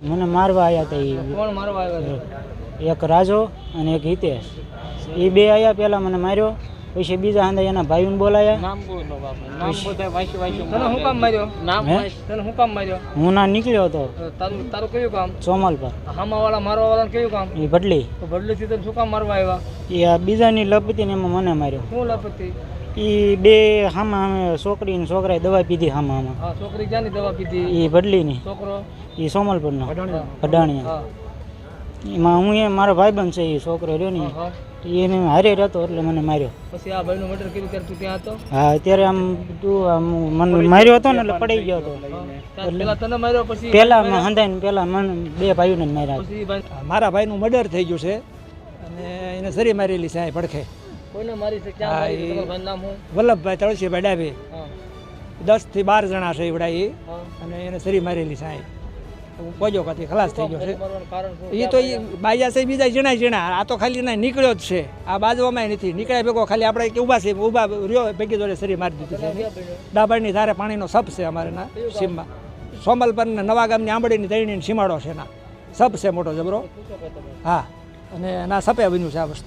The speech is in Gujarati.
મને મારવા આવ્યા હતા કોણ મારવા આવ્યા એક રાજો અને એક હિતેશ. એ બે આવ્યા પહેલાં મને માર્યો. પછી બીજા હંદા એના ભાઈઓને બોલાયા. નામ બોલો નામ બધા વાંચી વાંચી તને હું કામ માર્યો? નામ તને હું કામ માર્યો? હું ના નીકળ્યો હતો. તારું તારું કયું કામ? ચોમલ પર હામાવાળા મારવા વાળા કયું કામ? એ ભડલી. તો ભડલીથી તને શું કામ મારવા આવ્યા? એ આ બીજાની લપતી ને એમાં મને માર્યો. શું લપતી? એ બે હામા અમે છોકરી ને છોકરાએ દવા પીધી હામા હામાં. છોકરી ક્યાંની દવા પીધી? એ ભડલીની. છોકરો? એ સોમલપુર નો. અડાણીયા હા. એમાં હું એ મારો ભાઈબંધ છે એ છોકરો રહ્યો ને એને હારે રહેતો એટલે મને માર્યો. પછી આ ભાઈનું મર્ડર કર્યું ત્યારે તું ત્યાં હતો? હા અત્યારે આમ તું આમ મને માર્યો હતો ને એટલે પડી ગયો હતો. પેલા તને માર્યો પછી પેલા હંધાઈને પેલા મને બે ભાઈઓને માર્યા. મારા ભાઈનું મર્ડર થઈ ગયું છે અને એને સરી મારેલી છે અહીં પડખે. કોઈને મારી છે? ક્યાં નામ હું વલ્લભભાઈ તળસીભાઈ ડાબે દસ દસથી બાર જણા છે એવડા એ અને એને સરી મારેલી છે અહીં. પોજો ખલાસ થઈ ગયો છે. એ તો એ બાજા છે બીજા જણા જણા આ તો ખાલી ના નીકળ્યો જ છે. આ બાજવામાં નથી. નીકળ્યા ભેગો ખાલી આપણે કે ઊભા છે ઊભા રહ્યો ભેગી જોડે શરીર મારી દીધી છે? ડાબરની ધારે પાણીનો સપ છે અમારે ના સીમમાં. સોમલપરને ને નવા ગામની આંબડીની તળીની સીમાડો છે ના સપ છે મોટો જબરો. હા. અને એના સપે બન્યું છે આ વસ્તુ.